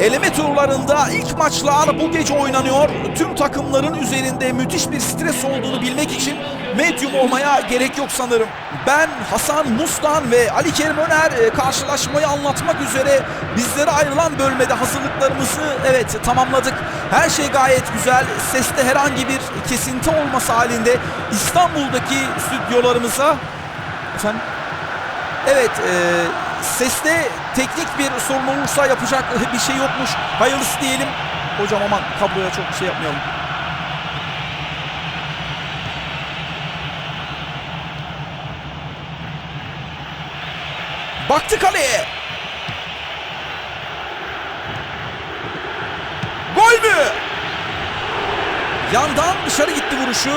Eleme turlarında ilk maçlar bu gece oynanıyor. Tüm takımların üzerinde müthiş bir stres olduğunu bilmek için medyum olmaya gerek yok sanırım. Ben Hasan Mustan ve Ali Kerim Öner e, karşılaşmayı anlatmak üzere bizlere ayrılan bölmede hazırlıklarımızı evet tamamladık. Her şey gayet güzel. Seste herhangi bir kesinti olması halinde İstanbul'daki stüdyolarımıza efendim Evet, e, seste teknik bir sorun olursa yapacak bir şey yokmuş. Hayırlısı diyelim. Hocam aman kabloya çok şey yapmayalım. Baktı kaleye. Gol mü? Yandan dışarı gitti vuruşu.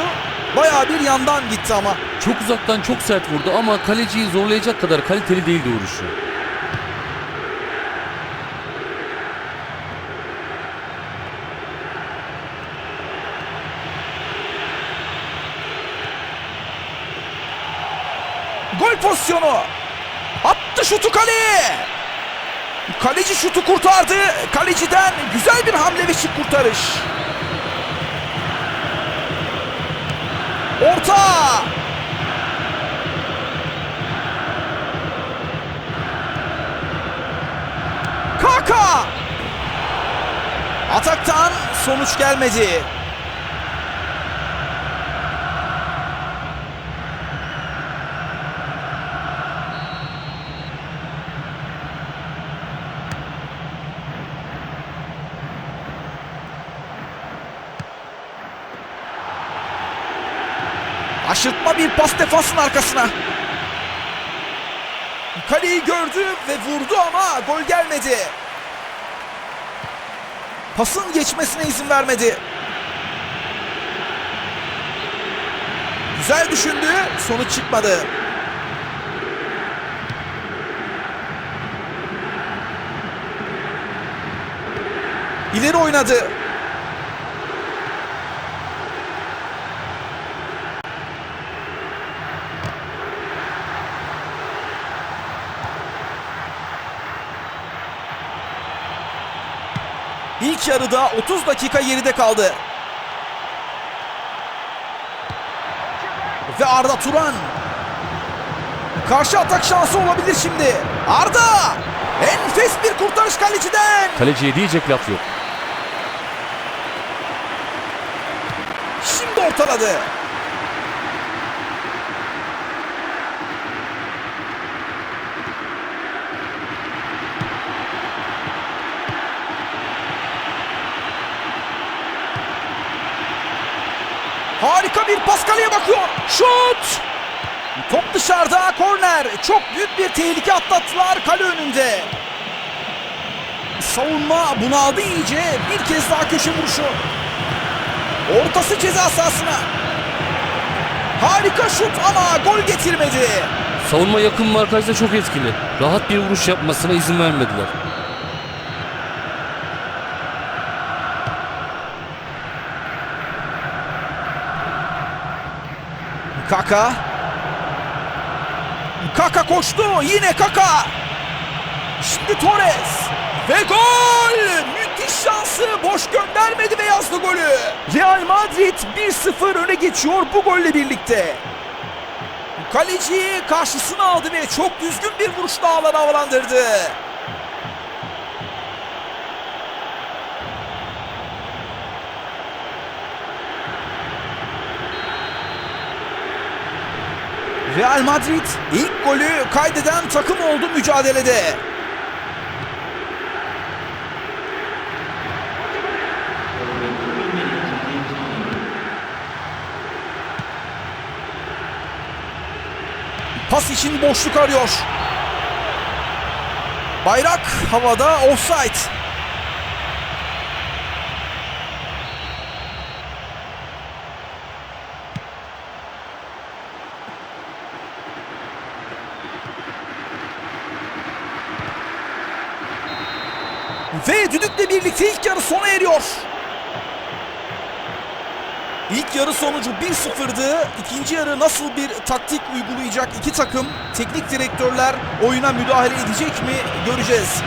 Bayağı bir yandan gitti ama. Çok uzaktan çok sert vurdu ama kaleciyi zorlayacak kadar kaliteli değildi vuruşu. Gol pozisyonu. Attı şutu kaleye. Kaleci şutu kurtardı. Kaleciden güzel bir hamle ve şık kurtarış. Orta. Kaka. Ataktan sonuç gelmedi. Aşırtma bir pas defansın arkasına. Kaleyi gördü ve vurdu ama gol gelmedi. Pasın geçmesine izin vermedi. Güzel düşündü, sonuç çıkmadı. İleri oynadı. İlk yarıda 30 dakika geride kaldı. Ve Arda Turan. Karşı atak şansı olabilir şimdi. Arda! Enfes bir kurtarış kaleciden. Kaleciye diyecek laf yok. Şimdi ortaladı. Harika bir pas bakıyor. Şut! Top dışarıda korner. Çok büyük bir tehlike atlattılar kale önünde. Savunma bunaldı iyice. Bir kez daha köşe vuruşu. Ortası ceza sahasına. Harika şut ama gol getirmedi. Savunma yakın markajda çok etkili. Rahat bir vuruş yapmasına izin vermediler. Kaka. Kaka koştu. Yine Kaka. Şimdi Torres. Ve gol! Müthiş şansı boş göndermedi ve yazdı golü. Real Madrid 1-0 öne geçiyor bu golle birlikte. Kaleciyi karşısına aldı ve çok düzgün bir vuruşla ağlara havalandırdı. Real Madrid ilk golü kaydeden takım oldu mücadelede. Pas için boşluk arıyor. Bayrak havada offside. Ve düdükle birlikte ilk yarı sona eriyor. İlk yarı sonucu 1-0'dı. İkinci yarı nasıl bir taktik uygulayacak iki takım, teknik direktörler oyuna müdahale edecek mi göreceğiz.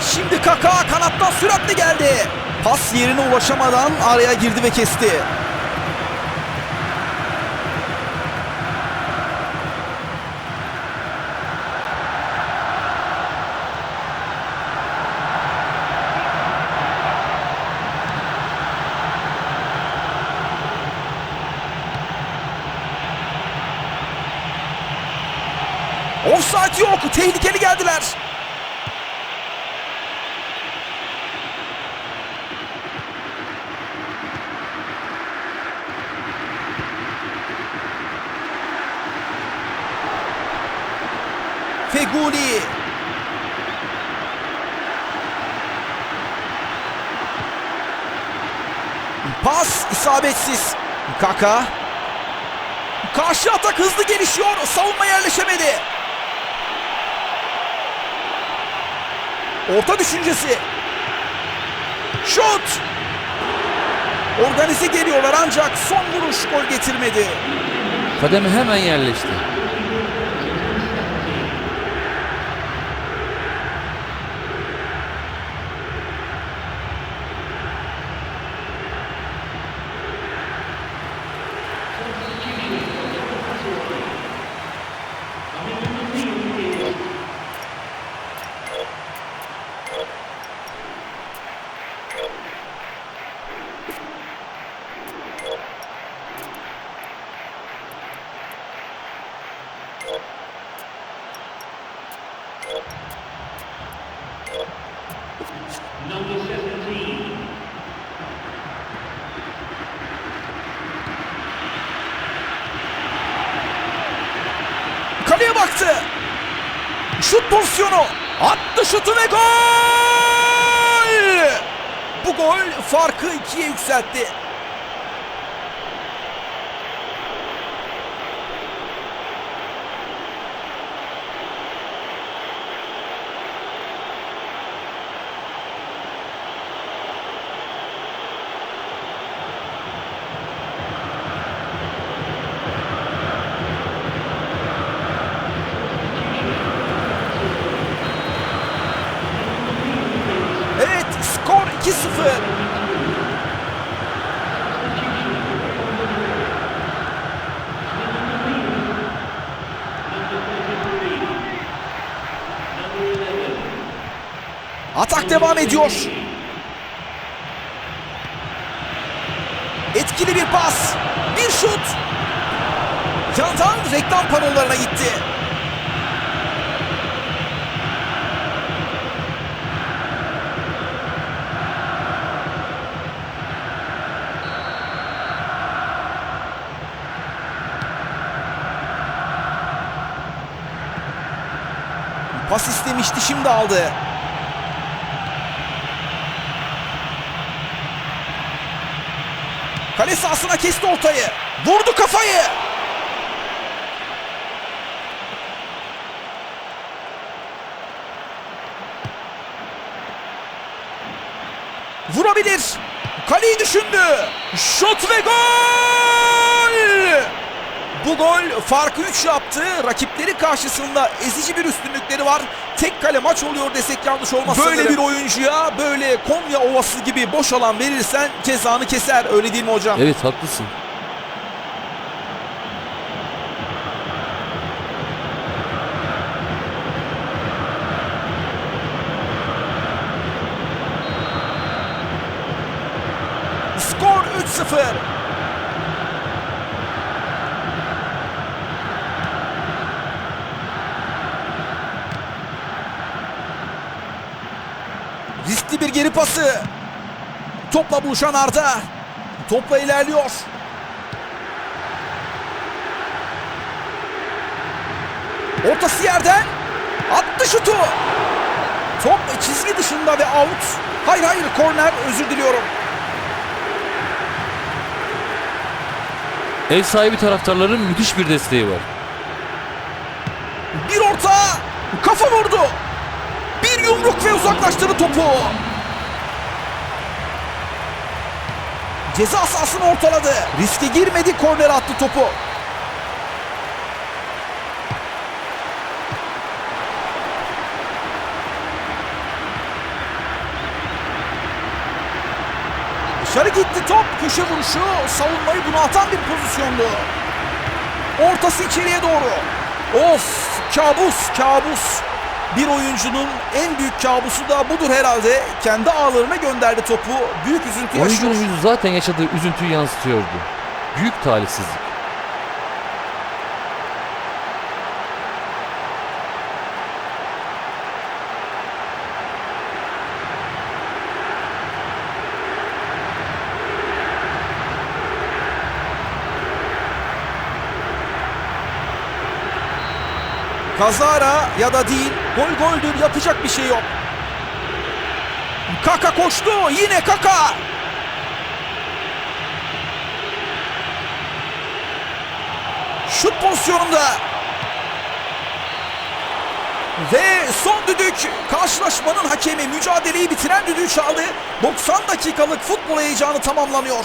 Şimdi Kaka kanattan süratli geldi. Pas yerine ulaşamadan araya girdi ve kesti. Offside yok. Tehlikeli geldiler. Feguli. Pas isabetsiz. Kaka. Karşı atak hızlı gelişiyor. Savunma yerleşemedi. Orta düşüncesi. Şut. Organize geliyorlar ancak son vuruş gol getirmedi. Kademe hemen yerleşti. Baktı. Şut pozisyonu. Attı şutu ve gol! Bu gol farkı ikiye yükseltti. Atak devam ediyor. Etkili bir pas. Bir şut. Yandan reklam panolarına gitti. Pas istemişti şimdi aldı. Kale sahasına kesti ortayı. Vurdu kafayı. Vurabilir. Kaleyi düşündü. Şut ve gol! Bu gol farkı 3 yaptı. Rakipleri karşısında ezici bir üstünlükleri var. Tek kale maç oluyor desek yanlış olmaz Böyle sanırım. bir oyuncuya böyle Konya Ovası gibi boş alan verirsen cezanı keser. Öyle değil mi hocam? Evet haklısın. Bir geri pası. Topla buluşan Arda. Topla ilerliyor. Ortası yerden. Attı şutu. Top çizgi dışında ve out. Hayır hayır korner özür diliyorum. Ev sahibi taraftarların müthiş bir desteği var. Bir orta. Kafa vurdu. Bir yumruk ve uzaklaştırdı topu. Ceza sahasını ortaladı. Riske girmedi korner attı topu. Dışarı gitti top. Köşe vuruşu. Savunmayı buna atan bir pozisyondu. Ortası içeriye doğru. Of kabus kabus. Bir oyuncunun en büyük kabusu da budur herhalde. Kendi ağlarına gönderdi topu. Büyük üzüntü yaşıyor. Oyuncunun yüzü zaten yaşadığı üzüntüyü yansıtıyordu. Büyük talihsizlik. Kazara ya da değil. Gol goldür yapacak bir şey yok. Kaka koştu. Yine Kaka. Şut pozisyonunda. Ve son düdük karşılaşmanın hakemi mücadeleyi bitiren düdüğü çaldı. 90 dakikalık futbol heyecanı tamamlanıyor.